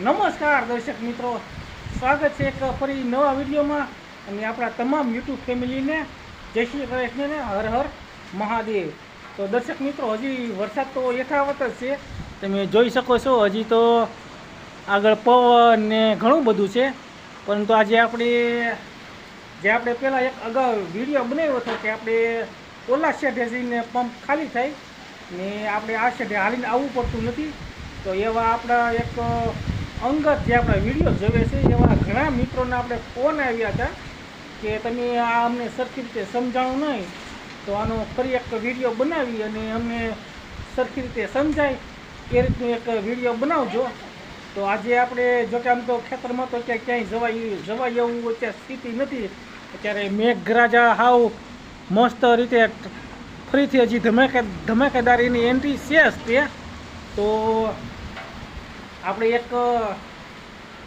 નમસ્કાર દર્શક મિત્રો. સ્વાગત છે એક ફરી નવા વિડીયોમાં. અને આપણા તમામ યુટ્યુબ ફેમિલીને, જય શ્રી કૃષ્ણને, હર હર મહાદેવ. તો દર્શક મિત્રો, હજી વરસાદ તો યથાવત જ છે. તમે જોઈ શકો છો, હજી તો આગળ પવન ને ઘણું બધું છે. પરંતુ આજે આપણે, જે આપણે પહેલાં એક અગાઉ વીડિયો બનાવ્યો હતો કે આપણે ઓલા શેઠે જઈને પંપ ખાલી થાય ને આપણે આ શેઠે હાલીને આવવું પડતું નથી. તો એવા આપણા એક અંગત જે આપણા વીડિયો જોવે છે. એવા ઘણા મિત્રોના આપણે ફોન આવ્યા હતા કે તમે આ અમને સરખી રીતે સમજાણું નહીં. તો આનો ફરી એક વીડિયો બનાવી અને અમને સરખી રીતે સમજાય એ રીતનું એક વીડિયો બનાવજો. તો આજે આપણે જો કે આમ તો ખેતરમાં તો ક્યાંય ક્યાંય જવાય જવાય એવું અત્યારે સ્થિતિ નથી. અત્યારે મેઘરાજા હાવ મસ્ત રીતે ફરીથી હજી ધમાકે ધમાકેદાર એની એન્ટ્રી છે તે. તો આપણે એક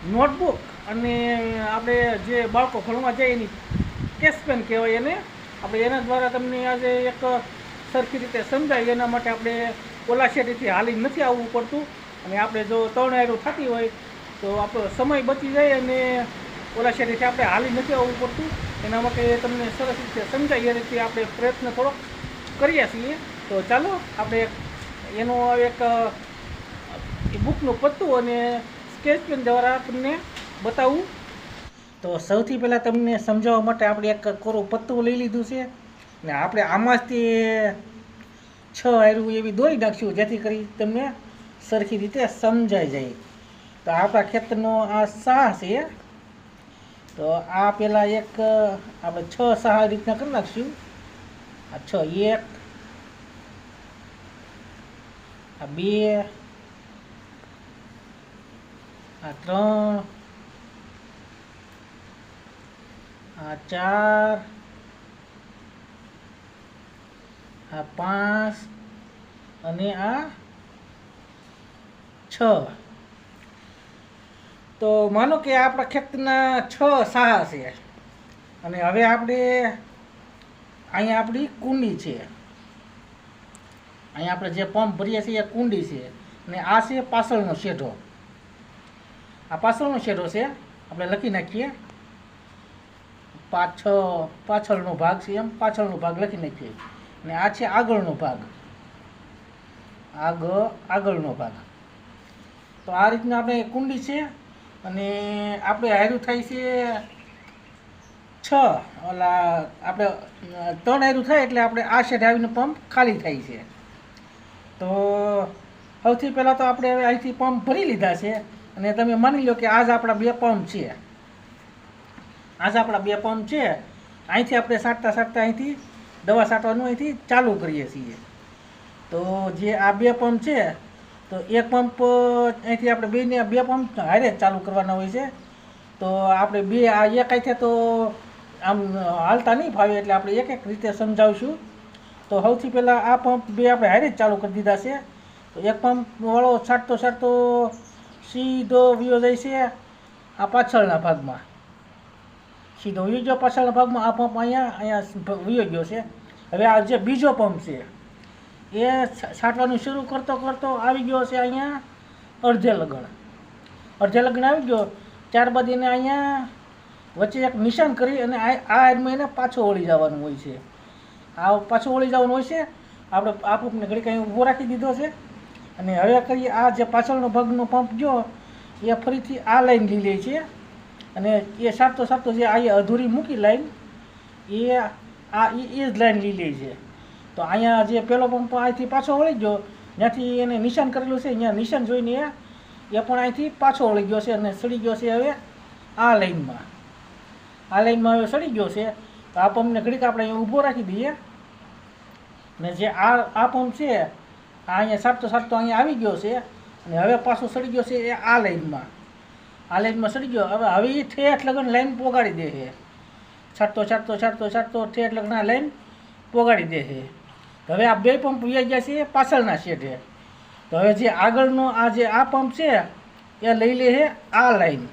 નોટબુક અને આપણે જે બાળકો ભણવા જાય એની કેશ પેન કહેવાય એને. આપણે એના દ્વારા તમને આજે એક સરખી રીતે સમજાય. એના માટે આપણે ઓલા શેરીથી હાલી નથી આવવું પડતું. અને આપણે જો ત્રણ આયરું થતી હોય તો આપણો સમય બચી જાય અને ઓલા શેરીથી આપણે હાલી નથી આવવું પડતું. એના માટે તમને સરસ રીતે સમજાય. એ રીતે આપણે પ્રયત્ન થોડોક કરીએ છીએ. તો ચાલો, આપણે એનો એક બુકનું પત્તું અને સ્કેચ પેન દ્વારા તમને બતાવું. તો સૌથી પહેલાં તમને સમજાવવા માટે આપણે એક કોરું પત્તું લઈ લીધું છે. ને આપણે આમાંથી છ આયરું એવી દોરી નાખશું, જેથી કરી તમને સરખી રીતે સમજાઈ જાય. તો આપણા ખેતરનો આ સાહ છે. તો આ પહેલાં એક, આપણે છ સાહ રીતના કરી નાખશું. આ છ એક, આ બે આ ત્રણ, આ ચાર, આ પાંચ અને આ છ. તો માનો કે આપણા ખેતરના છ સાહા છે. અને હવે આપણે અહીંયા આપણી કુંડી છે. અહીંયા આપણે જે પંપ ભરીએ છીએ એ કુંડી છે. અને આ છે પાછળનો શેઢો. આ પાછળનો શેડો છે. આપણે લખી નાખીએ. પાછ પાછળનો ભાગ છે એમ, પાછળનો ભાગ લખી નાખીએ. અને આ છે આગળનો ભાગ. આગ, આગળનો ભાગ. તો આ રીતના આપણે કુંડી છે અને આપણે હાર્યું થાય છે છ. ઓલા આપણે, ત્રણ હાર્યું થાય એટલે આપણે આ શેડ આવીને પંપ ખાલી થાય છે. તો સૌથી પહેલાં તો આપણે હવે અહીંથી પંપ ભરી લીધા છે. અને તમે માની લો કે આજ આપણા બે પંપ છે. આજ આપણા બે પંપ છે. અહીંથી આપણે સાટતા સાટતા અહીંથી દવા છાંટવાનું અહીંથી ચાલુ કરીએ છીએ. તો જે આ બે પંપ છે, તો એક પંપ અહીંથી આપણે બેને બે પંપ હારે ચાલુ કરવાના હોય છે. તો આપણે બે, આ એક અહીંથી તો આમ હાલતા નહીં ફાવે એટલે આપણે એક એક રીતે સમજાવીશું. તો સૌથી પહેલાં આ પંપ બે આપણે હારે ચાલુ કરી દીધા છે. તો એક પંપ વાળો છાંટતો છાંટતો સીધો વ્યૂ રહેશે આ પાછળના ભાગમાં. સીધો વ્યૂ જો પાછળના ભાગમાં, આ પંપ અહીંયા અહીંયા વિયો ગયો છે. હવે આ જે બીજો પંપ છે, એ છાંટવાનું શરૂ કરતો કરતો આવી ગયો છે અહીંયા અડધે લગણ. અડધે લગણ આવી ગયો, ત્યારબાદ એને અહીંયા વચ્ચે એક નિશાન કરી અને આ એડમાં એને પાછો વળી જવાનું હોય છે. આ પાછો વળી જવાનું હોય છે. આપણે આ પંપને ઘડી કંઈ ઊભો રાખી દીધો છે. અને હવે કરીએ આ જે પાછળનો ભાગનો પંપ જો એ ફરીથી આ લાઈન લઈ લે છે. અને એ સાપતો સાપતો જે આ અધૂરી મૂકી લાઈન એ આ એ જ લાઈન લઈ લે છે. તો અહીંયા જે પેલો પંપ અહીંથી પાછો વળી ગયો જ્યાંથી એને નિશાન કરેલું છે, અહીંયા નિશાન જોઈને એ એ પણ અહીંથી પાછો વળી ગયો છે અને સડી ગયો છે હવે આ લાઈનમાં આ લાઈનમાં હવે સડી ગયો છે. તો આ પંપને ઘડીક આપણે અહીંયા ઊભો રાખી દઈએ. ને જે આ આ પંપ છે આ અહીંયા સાપતો સાપતો અહીંયા આવી ગયો છે અને હવે પાછો સડી ગયો છે એ આ લાઈનમાં. આ લાઈનમાં સડી ગયો. હવે હવે ઠેઠ લગ્ન લાઈન પોગાડી દે છે. છાટતો છાટતો છાટતો છાટતો ઠેઠ લગ્ન લાઈન પોગાડી દે છે. હવે આ બે પંપ વ્યાઈ ગયા છે પાછળના શેઠે તો હવે જે આગળનો આ જે આ પંપ છે એ લઈ લે છે આ લાઈન.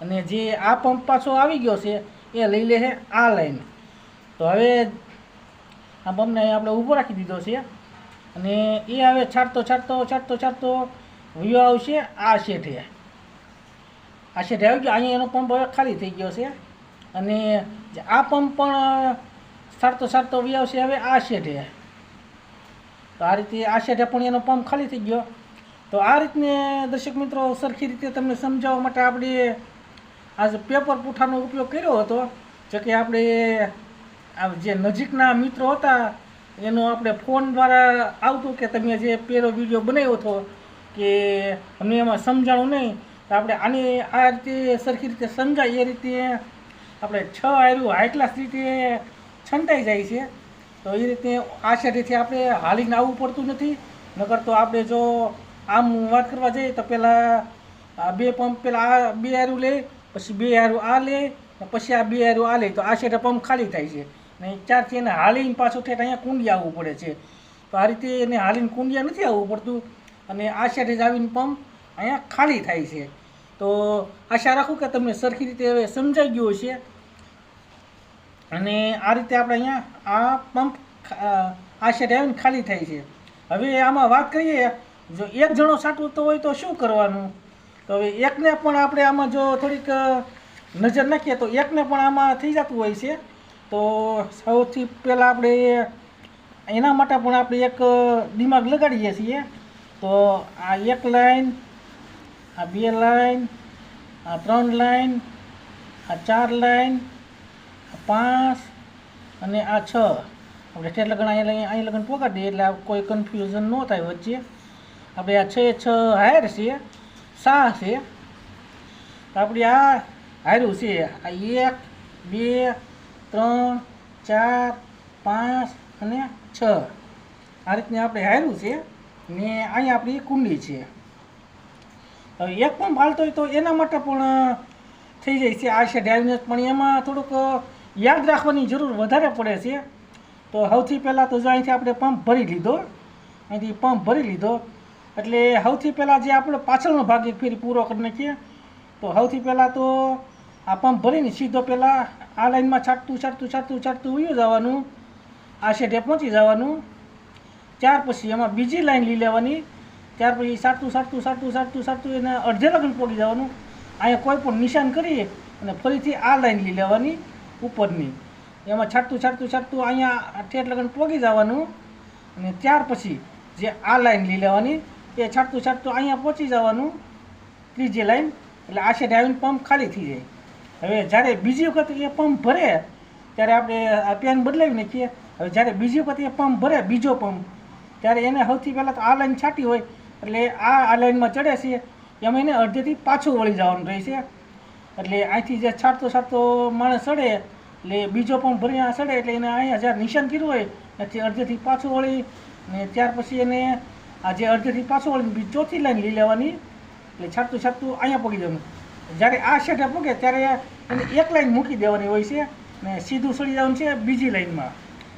અને જે આ પંપ પાછો આવી ગયો છે એ લઈ લે છે આ લાઈન. તો હવે આ પંપને આપણે ઊભો રાખી દીધો છે. અને એ હવે છાંટતો છાંટતો છાંટતો છાંટતો વ્યૂ આવશે આ શેઠે. આ શેઠે આવી ગયો. અહીંયા એનો પંપ હવે ખાલી થઈ ગયો છે. અને આ પંપ પણ સારતો સારતો વ્યૂ આવશે હવે આ શેઠે. તો આ રીતે આ શેઠે પણ એનો પંપ ખાલી થઈ ગયો. તો આ રીતને દર્શક મિત્રો સરખી રીતે તમને સમજાવવા માટે આપણે આજે પેપર પૂઠાનો ઉપયોગ કર્યો હતો. જો કે આપણે જે નજીકના મિત્રો હતા એનો આપણે ફોન દ્વારા આવતું કે તમે જે પહેલો વીડિયો બનાવ્યો હતો કે અમને એમાં સમજાણું નહીં, તો આપણે આની આ રીતે સરખી રીતે સમજાય એ રીતે આપણે છ આયરું હાઈ ક્લાસ રીતે છંટાઈ જાય છે. તો એ રીતે આશ્ચર્યથી આપણે હાલીને આવવું પડતું નથી. નકર તો આપણે જો આમ વાત કરવા જઈએ તો પહેલાં બે પંપ, પહેલાં આ બે આયરું લે, પછી બે આયરું આ લે પછી આ બે આયરું આ લે. તો આ પંપ ખાલી થાય છે. ને ચારથી એને હાલીને પાછું ઠેઠ અહીંયા કુંડી આવવું પડે છે. તો આ રીતે એને હાલીને કુંડિયા નથી આવવું પડતું અને આ જ આવીને પંપ અહીંયા ખાલી થાય છે. તો આશા રાખું કે તમને સરખી રીતે હવે સમજાઈ ગયું હશે. અને આ રીતે આપણે અહીંયા આ પંપ આ આવીને ખાલી થાય છે. હવે આમાં વાત કરીએ, જો એક જણો સાટવતો હોય તો શું કરવાનું? તો હવે એકને પણ આપણે આમાં જો થોડીક નજર નાખીએ તો એકને પણ આમાં થઈ જતું હોય છે. તો સૌથી પહેલાં આપણે એના માટે પણ આપણે એક દિમાગ લગાડીએ છીએ. તો આ એક લાઈન, આ બે લાઈન, આ ત્રણ લાઈન, આ ચાર લાઈન, આ પાંચ અને આ છ. આપણે ઠેર લગન અહીંયા લઈ અહીં લગન પોગાડી એટલે કોઈ કન્ફ્યુઝન ન થાય વચ્ચે. આપણે આ છ છ હાયર છે, સા છે. આપણે આ હાર્યું છે. આ એક, બે ત્રણ, ચાર, પાંચ અને છ. આ રીતની આપણે હાર્યું છે. ને અહીંયા આપણી કુંડી છે. હવે એક પંપ હાલતો હોય તો એના માટે પણ થઈ જાય છે. આ છે ડ્રાઈવનેસ પણ એમાં થોડુંક યાદ રાખવાની જરૂર વધારે પડે છે. તો સૌથી પહેલાં તો જો અહીંથી આપણે પંપ ભરી લીધો. અહીંથી પંપ ભરી લીધો. એટલે સૌથી પહેલાં જે આપણે પાછળનો ભાગ એક ફેરી પૂરો કરી નાખીએ. તો સૌથી પહેલાં તો આ પંપ ભરીને સીધો પહેલાં આ લાઇનમાં છાંટતું છાંટતું છાંટતું છાંટતું ઉયું જવાનું, આ શેઠે પહોંચી જવાનું. ત્યાર પછી એમાં બીજી લાઈન લઈ લેવાની. ત્યાર પછી સાટતું સાટતું સાટતું સાટતું સાટતું એને અડધે લગ્ન પોગી જવાનું. અહીંયા કોઈ પણ નિશાન કરી અને ફરીથી આ લાઈન લઈ લેવાની ઉપરની. એમાં છાટતું છાટતું છાટતું અહીંયા ઠેઠ લગન પોગી જવાનું. અને ત્યાર પછી જે આ લાઈન લઈ લેવાની, એ છાટતું છાટતું અહીંયા પહોંચી જવાનું. ત્રીજી લાઈન, એટલે આ સાઈડ આવીને પંપ ખાલી થઈ જાય. હવે જ્યારે બીજી વખત એ પંપ ભરે, ત્યારે આપણે પેન બદલાવી નાખીએ હવે જ્યારે બીજી વખત એ પંપ ભરે, બીજો પંપ, ત્યારે એને સૌથી પહેલાં તો આ લાઈન છાંટી હોય, એટલે આ આ લાઈનમાં ચડે છે, એમાં એને અડધેથી પાછું વળી જવાનું રહે છે. એટલે અહીંથી જે છાંટતો છાંટતો માણસ ચડે, એટલે બીજો પંપ ભરીને આ ચડે, એટલે એને અહીંયા જ્યારે નિશાન કર્યું હોય, ત્યાંથી અડધેથી પાછું વળી, ને ત્યાર પછી એને આ જે અડધેથી પાછું વળીને ચોથી લાઈન લઈ લેવાની, એટલે છાંટતું છાંટતું અહીંયા પગી જવાનું. જ્યારે આ સેટઅપ મૂકે ત્યારે એને એક લાઈન મૂકી દેવાની હોય છે ને સીધું સડી જવાનું છે બીજી લાઈનમાં.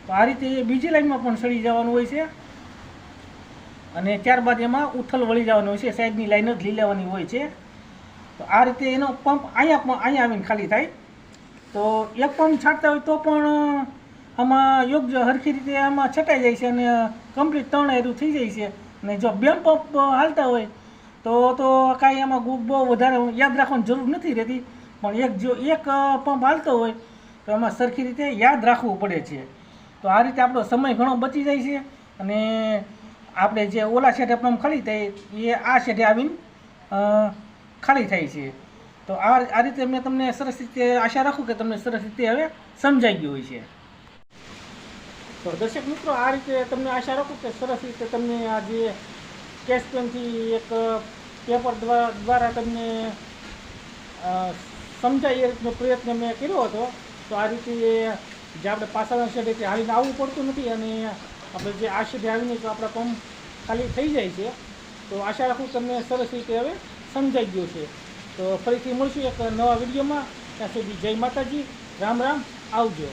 તો આ રીતે એ બીજી લાઈનમાં પણ સડી જવાનું હોય છે. અને ત્યારબાદ એમાં ઉથલ વળી જવાનું હોય છે. સાઈડની લાઈન જ લઈ લેવાની હોય છે. તો આ રીતે એનો પંપ અહીંયા પણ અહીંયા આવીને ખાલી થાય. તો એક પંપ છાંટતા હોય તો પણ આમાં યોગ્ય હરખી રીતે આમાં છટાઈ જાય છે અને કમ્પ્લીટ ત્રણ એરું થઈ જાય છે. અને જો બે પંપ હાલતા હોય તો તો કાંઈ એમાં ગુપ બહુ વધારે યાદ રાખવાની જરૂર નથી રહેતી. પણ એક જો એક પંપ હાલતો હોય, તો એમાં સરખી રીતે યાદ રાખવું પડે છે. તો આ રીતે આપણો સમય ઘણો બચી જાય છે અને આપણે જે ઓલા શેઠે પંપ ખાલી થાય, એ આ શેઠે આવીને ખાલી થાય છે. તો આ આ રીતે મેં તમને સરસ રીતે આશા રાખું કે તમને સરસ રીતે હવે સમજાઈ ગયું હોય છે. તો દર્શક મિત્રો, આ રીતે તમને આશા રાખું કે સરસ રીતે તમને આ જે કેશ પેનથી એક પેપર દ્વારા તમને સમજાય એ રીતનો પ્રયત્ન મેં કર્યો હતો. તો આ રીતે જે આપણે પાછળના તે હાલીને આવવું પડતું નથી અને આપણે જે આ શેડે આવીને તો આપણા પંપ ખાલી થઈ જાય છે. તો આશા રાખું તમને સરસ રીતે હવે સમજાઈ ગયું છે. તો ફરીથી મળશું એક નવા વિડીયોમાં. ત્યાં સુધી જય માતાજી. રામ રામ. આવજો.